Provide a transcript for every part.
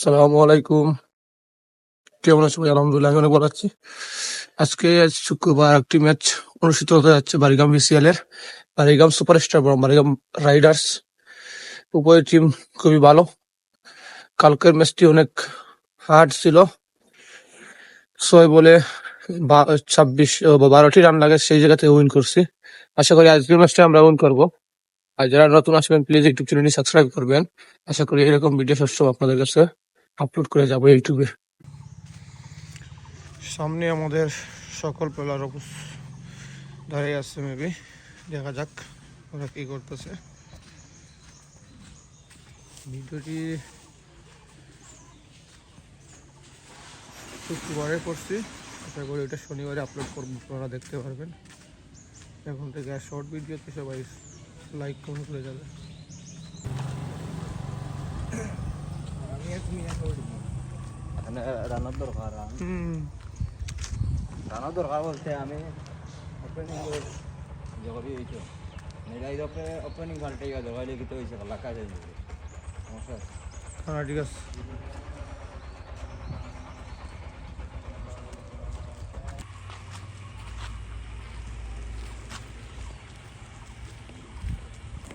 সালামু আলাইকুম। কেমন আছো ভাই? আলহামদুলিল্লাহ অনেক ভালো আছি। আজকে আজ শুক্রবার একটি ম্যাচ অনুষ্ঠিত হতে যাচ্ছে বারিগাম বিসিএল এর বারিগাম সুপারস্টার বনাম, বারিগাম রাইডার্স। উভয় টিম খুবই ভালো। কালকের ম্যাচটি অনেক হার্ড ছিল। ছয় বলে ছাব্বিশ বারোটি রান লাগে, সেই জায়গাতে উইন করছি। আশা করি আজকের ম্যাচটা আমরা উইন করব। আর যারা নতুন আসবেন প্লিজ ইউটিউব চ্যানেলটি সাবস্ক্রাইব করবেন। আশা করি এরকম ভিডিও সবসময় আপনাদের কাছে আপলোড করে যাব ইউটিউবে সামনে আমাদের সকল প্লেয়ার দাঁড়িয়ে আসছে মেবি দেখা যাক ওরা কি করতেছে। ভিডিওটি শুক্রবারে করছি। আশা করি এটা শনিবারে আপলোড করব আপনারা দেখতে পারবেন। এখন থেকে আর শর্ট ভিডিওতে সবাই লাইক কমেন্ট করে যাবে। এখানে রান্নার দরকার রান্নার দরকার বলতে আমি ওপেনিং জগবি হয়েছে নিলাই ওপেনিং গিয়ে জগাই লিখিত হয়েছে লাকা যায় সমস্যা। হ্যাঁ ঠিক আছে।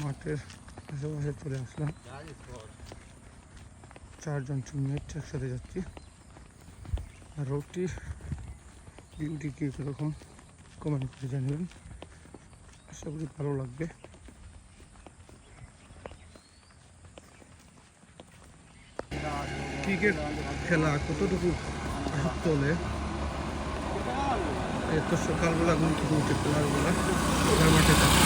মাঠের আশেপাশে চলে আসলাম চারজন টিমমেট একসাথে যাচ্ছি আর রোডটি ভিউটি কীরকম কমেন্ট করে জানাবেন আশা করি ভালো লাগবে ক্রিকেট খেলা কতটুকু চলে এত সকালবেলা ঘুম থেকে উঠে খেলারবেলা খেলার মাঠে থাকে।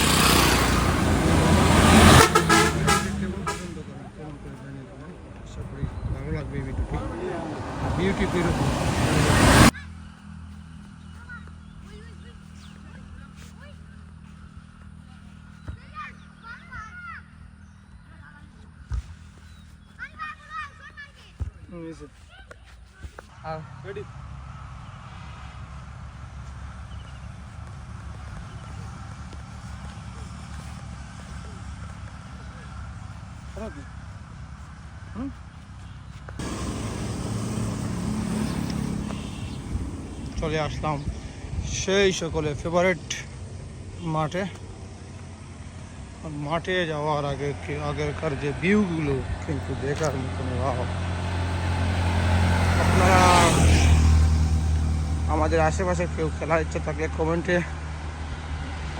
কেমন পছন্দ করেন কেমন করে জানিয়ে দেবেন আশা করি ভালো লাগবে এই ভিডিওটি বিউটি কীরকম আর রেডি চলে আসলাম সেই সকলে ফেভারিট মাঠে। মাঠে যাওয়ার আগে কি আগেরকার যে ভিউগুলো কিন্তু দেখার মতন আপনারা আমাদের আশেপাশে কেউ খেলার ইচ্ছা থাকলে কমেন্টে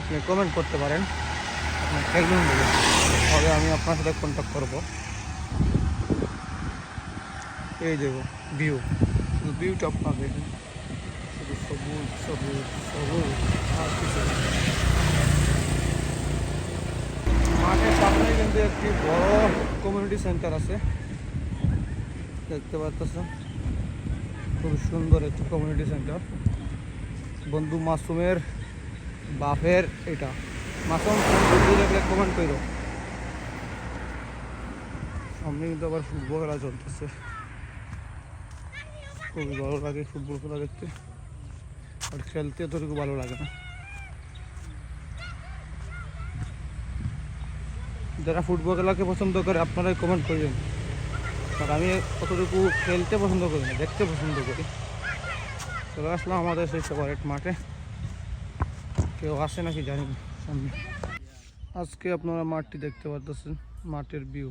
আপনি কমেন্ট করতে পারেন। আপনি খেলবেন বলে। তাহলে আমি আপনার সাথে কন্ট্যাক্ট করব। এই দেবো ভিউ ভিউটা আপনার দেখুন। শুধু সবুজ সবুজ সবুজ, আর কিছু মাঠের সামনে কিন্তু একটি বড় কমিউনিটি সেন্টার আছে। দেখতে পাচ্ছেন খুব সুন্দর একটি কমিউনিটি সেন্টার বন্ধু মাসুমের বাপের এটা। মাসুম দেখলে কমেন্ট করো সামনে কিন্তু আবার ফুটবল খেলা চলতেছে। খুবই ভালো লাগে ফুটবল খেলা দেখতে। আর খেলতে এতটুকু ভালো লাগে না। যারা ফুটবল খেলাকে পছন্দ করে, আপনারাই কমেন্ট করবেন। আর আমি কতটুকু খেলতে পছন্দ করি না, দেখতে পছন্দ করি। চলে আসলাম আমাদের সেই ফেভারিট মাঠে। কেউ আসে নাকি জানি না, সামনে। আজকে আপনারা মাঠটি দেখতে পারতেছেন, মাঠের ভিউ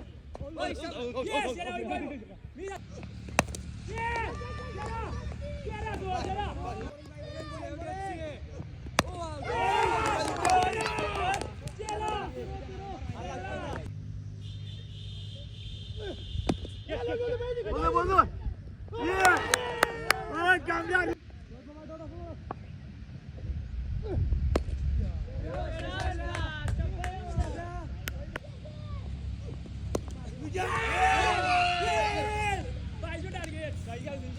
Yes,